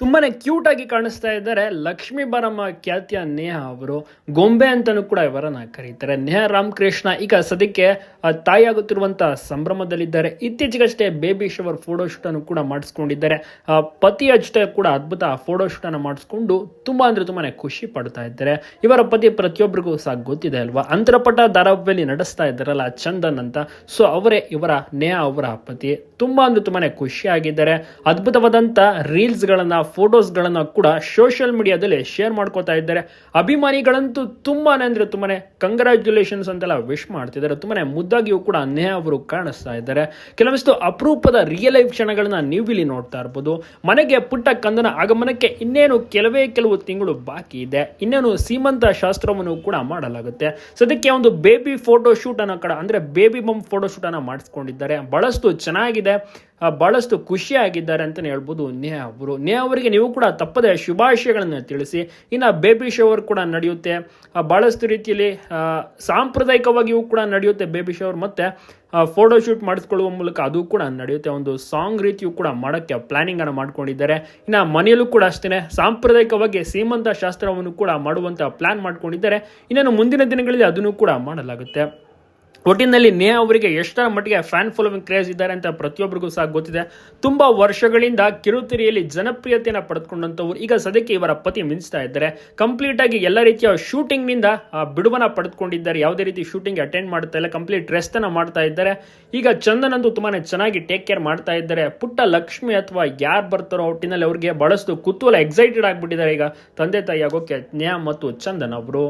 ತುಂಬಾನೇ ಕ್ಯೂಟ್ ಆಗಿ ಕಾಣಿಸ್ತಾ ಇದ್ದಾರೆ. ಲಕ್ಷ್ಮೀ ಬರಮ್ಮ, ಖ್ಯಾತಿಯ ನೇಹ ಅವರು. ಗೊಂಬೆ ಅಂತಾನೂ ಕೂಡ ಇವರನ್ನ ಕರೀತಾರೆ. ನೇಹ ರಾಮಕೃಷ್ಣ ಈಗ ಸದ್ಯಕ್ಕೆ ತಾಯಿ ತಾಯಿಯಾಗುತ್ತಿರುವಂತಹ ಸಂಭ್ರಮದಲ್ಲಿದ್ದಾರೆ. ಇತ್ತೀಚೆಗಷ್ಟೇ ಬೇಬಿ ಶವರ್ ಫೋಟೋ ಶೂಟ್ ಅನ್ನು ಕೂಡ ಮಾಡಿಸ್ಕೊಂಡಿದ್ದಾರೆ. ಪತಿಯಷ್ಟೇ ಕೂಡ ಅದ್ಭುತ ಫೋಟೋ ಶೂಟ್ ಅನ್ನು ಮಾಡಿಸ್ಕೊಂಡು ತುಂಬಾ ಅಂದ್ರೆ ತುಂಬಾನೇ ಖುಷಿ ಪಡ್ತಾ ಇದ್ದಾರೆ. ಇವರ ಪತಿ ಪ್ರತಿಯೊಬ್ಬರಿಗೂ ಸಹ ಗೊತ್ತಿದೆ ಅಲ್ವಾ? ಅಂತರಪಟ ಧಾರಾವಾಹಿಯಲ್ಲಿ ನಡೆಸ್ತಾ ಇದ್ದಾರಲ್ಲ ಚಂದನ್ ಅಂತ. ಸೊ ಅವರೇ ಇವರ ನೇಹ ಅವರ ಪತಿ. ತುಂಬಾ ಅಂದ್ರೆ ತುಂಬಾನೇ ಖುಷಿಯಾಗಿದ್ದಾರೆ. ರೀಲ್ಸ್ ಗಳನ್ನ ಫೋಟೋಸ್ ಗಳನ್ನ ಕೂಡ ಸೋಷಿಯಲ್ ಮೀಡಿಯಾದಲ್ಲಿ ಶೇರ್ ಮಾಡ್ಕೋತಾ ಇದ್ದಾರೆ. ಅಭಿಮಾನಿಗಳಂತೂ ತುಂಬಾನೇ ಅಂದರೆ ತುಂಬಾನೇ ಕಂಗ್ರ್ಯಾಚುಲೇಷನ್ಸ್ ಅಂತೆಲ್ಲ ವಿಶ್ ಮಾಡ್ತಿದ್ದಾರೆ. ತುಂಬಾನೇ ಮುದ್ದಾಗಿಯೂ ಕೂಡ ನೇಹ ಅವರು ಕಾಣಿಸ್ತಾ ಇದ್ದಾರೆ. ಕೆಲವಷ್ಟು ಅಪರೂಪದ ರಿಯಲ್ ಲೈಫ್ ಕ್ಷಣಗಳನ್ನ ನೀವು ಇಲ್ಲಿ ನೋಡ್ತಾ ಇರ್ಬೋದು. ಮನೆಗೆ ಪುಟ್ಟ ಕಂದನ ಆಗಮನಕ್ಕೆ ಇನ್ನೇನು ಕೆಲವೇ ಕೆಲವು ತಿಂಗಳು ಬಾಕಿ ಇದೆ. ಇನ್ನೇನು ಸೀಮಂತ ಶಾಸ್ತ್ರವನ್ನು ಕೂಡ ಮಾಡಲಾಗುತ್ತೆ. ಸದ್ಯಕ್ಕೆ ಒಂದು ಬೇಬಿ ಫೋಟೋ ಶೂಟ್ ಅನ್ನ ಕಡ ಅಂದ್ರೆ ಬೇಬಿ ಬಮ್ ಫೋಟೋ ಶೂಟ್ ಅನ್ನ ಮಾಡಿಸ್ಕೊಂಡಿದ್ದಾರೆ. ಬಹಳಷ್ಟು ಚೆನ್ನಾಗಿದೆ. ಬಹಳಷ್ಟು ಖುಷಿಯಾಗಿದ್ದಾರೆ ಅಂತಲೇ ಹೇಳ್ಬೋದು ನೇಹ ಅವರು. ನೇಹ ಅವರಿಗೆ ನೀವು ಕೂಡ ತಪ್ಪದೆ ಶುಭಾಶಯಗಳನ್ನು ತಿಳಿಸಿ, ಇನ್ನು ಬೇಬಿ ಶವರ್ ಕೂಡ ನಡೆಯುತ್ತೆ. ಬಹಳಷ್ಟು ರೀತಿಯಲ್ಲಿ ಸಾಂಪ್ರದಾಯಿಕವಾಗಿಯೂ ಕೂಡ ನಡೆಯುತ್ತೆ ಬೇಬಿ ಶವರ್, ಮತ್ತೆ ಫೋಟೋ ಶೂಟ್ ಮಾಡಿಸ್ಕೊಳ್ಳುವ ಮೂಲಕ ಅದು ಕೂಡ ನಡೆಯುತ್ತೆ. ಒಂದು ಸಾಂಗ್ ರೀತಿಯೂ ಕೂಡ ಮಾಡೋಕ್ಕೆ ಪ್ಲಾನಿಂಗ್ ಅನ್ನು ಮಾಡ್ಕೊಂಡಿದ್ದಾರೆ. ಇನ್ನು ಮನೆಯಲ್ಲೂ ಕೂಡ ಅಷ್ಟೇ ಸಾಂಪ್ರದಾಯಿಕವಾಗಿ ಸೀಮಂತ ಶಾಸ್ತ್ರವನ್ನು ಕೂಡ ಮಾಡುವಂಥ ಪ್ಲ್ಯಾನ್ ಮಾಡ್ಕೊಂಡಿದ್ದಾರೆ. ಇನ್ನೇನು ಮುಂದಿನ ದಿನಗಳಲ್ಲಿ ಅದನ್ನು ಕೂಡ ಮಾಡಲಾಗುತ್ತೆ. ಒಟ್ಟಿನಲ್ಲಿ ನೇ ಅವರಿಗೆ ಎಷ್ಟರ ಮಟ್ಟಿಗೆ ಫ್ಯಾನ್ ಫಾಲೋವಿಂಗ್ ಕ್ರೇಜ್ ಇದ್ದಾರೆ ಅಂತ ಪ್ರತಿಯೊಬ್ಬರಿಗೂ ಸಹ ಗೊತ್ತಿದೆ. ತುಂಬಾ ವರ್ಷಗಳಿಂದ ಕಿರುತೆರೆಯಲ್ಲಿ ಜನಪ್ರಿಯತೆಯನ್ನು ಪಡೆದುಕೊಂಡಂತವ್ರು ಈಗ ಸದ್ಯಕ್ಕೆ ಇವರ ಪತಿ ಮಿಂಚ್ತಾ ಇದ್ದಾರೆ. ಕಂಪ್ಲೀಟ್ ಆಗಿ ಎಲ್ಲ ರೀತಿಯ ಶೂಟಿಂಗ್ನಿಂದ ಆ, ಬಿಡುವನ್ನ ಪಡೆದುಕೊಂಡಿದ್ದಾರೆ. ಯಾವುದೇ ರೀತಿ ಶೂಟಿಂಗ್ ಅಟೆಂಡ್ ಮಾಡ್ತಾ ಇಲ್ಲ. ಕಂಪ್ಲೀಟ್ ರೆಸ್ಟ್ ಅನ್ನ ಮಾಡ್ತಾ ಇದ್ದಾರೆ. ಈಗ ಚಂದನ್ ಅಂತೂ ತುಂಬಾನೇ ಚೆನ್ನಾಗಿ ಟೇಕ್ ಕೇರ್ ಮಾಡ್ತಾ ಇದ್ದಾರೆ. ಪುಟ್ಟ ಲಕ್ಷ್ಮಿ ಅಥವಾ ಯಾರು ಬರ್ತಾರೋ ಒಟ್ಟಿನಲ್ಲಿ ಅವರಿಗೆ ಬಹಳಷ್ಟು ಕುತೂಹಲ ಎಕ್ಸೈಟೆಡ್ ಆಗಿಬಿಟ್ಟಿದ್ದಾರೆ. ಈಗ ತಂದೆ ತಾಯಿ ಆಗೋಕೆ ನ್ಯಾ ಮತ್ತು ಚಂದನ್ ಅವರು.